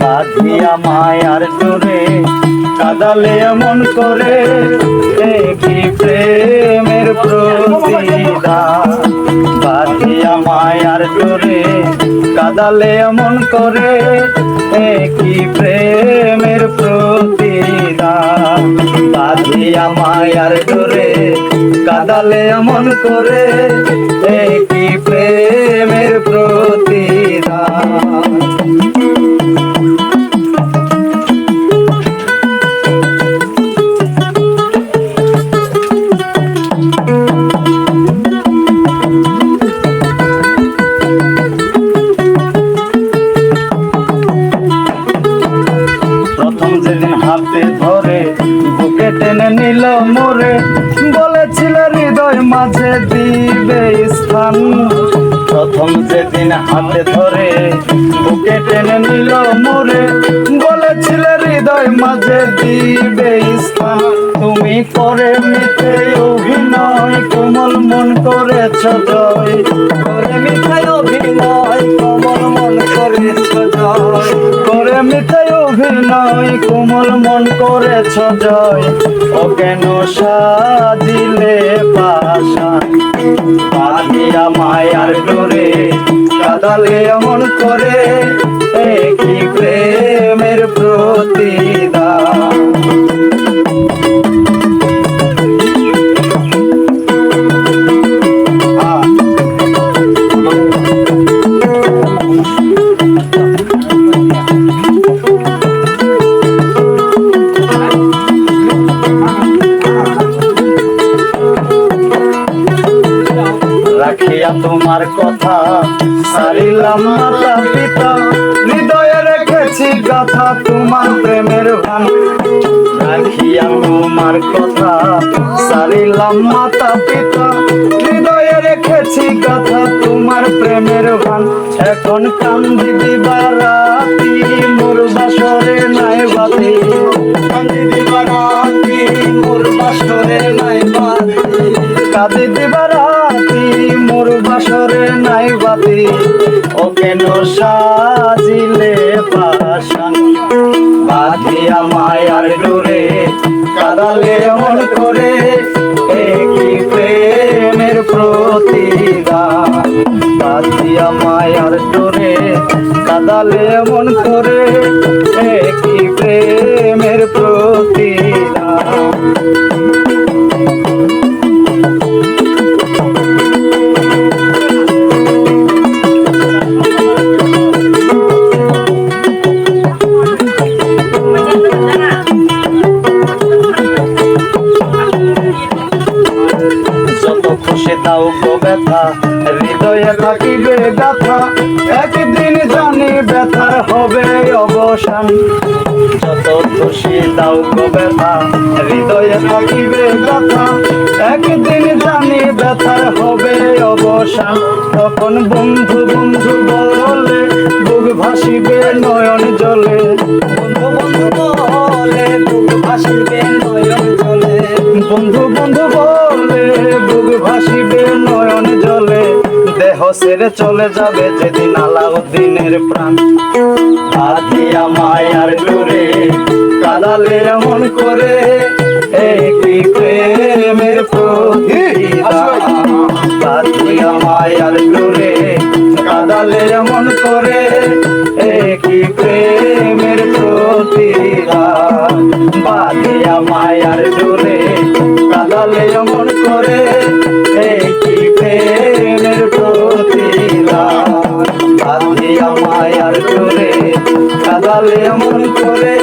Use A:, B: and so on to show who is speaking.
A: বাঁধিয়া মায়ার জোরে কাদালে এমন করে কি প্রেমের প্রতিদান বাঁধিয়া মায়ার জোরে কাদালে এমন করে কি প্রেমের প্রতিদা বাঁধিয়া মায়ার জোরে কাদালে এমন করে এ টেনে নিল মোরে। বলেছিল হৃদয় মাঝে দিবে স্থান। প্রথম যেদিন হাতে ধরে বুকে টেনে নিল মোরে, বলেছিল হৃদয় মাঝে দিবে স্থান। তুমি করে মিথে অভিনয়, কোমল মন করেছ জয়। করে মিথে অভিনয় কোমল মন করেছ জয়। ও কেন সাজিলে পাশান পাখিয়া মায়ার ডোরে, কাদালে অমন করে কি প্রেমের রাখিয়া তোমার কথা। সারিলাম মাতা পিতা, হৃদয়ে রেখেছি গাথা তোমার প্রেমের গান রাখিয়া তোমার কথা, সারিলাম মাতা পিতা, হৃদয়ে রেখেছি গাথা তোমার প্রেমের গান এখন কান্দি দিবা রাতি, মোর বাসরে নাই বাতি। কান্দি দিবা রাতি, মোর বাসরে নাই বাতি। কাঁদি ও কেন সাজিলে পাশান বাঁধিয়া মায়ার ডোরে, কাদালে মন করে একই প্রেমের প্রতিদান? বাঁধিয়া মায়ার ডোরে, কাদালে মন করে, এ দাও গো ব্যথা, হৃদয়ে থাকিবে ব্যথা। একদিন জানি ব্যথার হবে অবসান। যত খুশি দাও গো ব্যথা, হৃদয়ে থাকিবে ব্যথা। একদিন জানি ব্যথার হবে অবসান। তখন বন্ধু বন্ধু বলে, বুক ভাসিবে নয়ন জলে। বন্ধু বন্ধু বলে, বুক ভাসিবে সেরে চলে যাবে যেদিন আলাউদ্দিনের প্রাণ। আদিয়া মায়ার ডোরে কাদালে এমন করে একই প্রেমের প্রতিদান আদিয়া মায়ার ডোরে কাদালে এমন করে একই প্রেমের প্রতিদান বাদিয়া মায়ার ডোরে কাদালে এমন করে valeu, mano.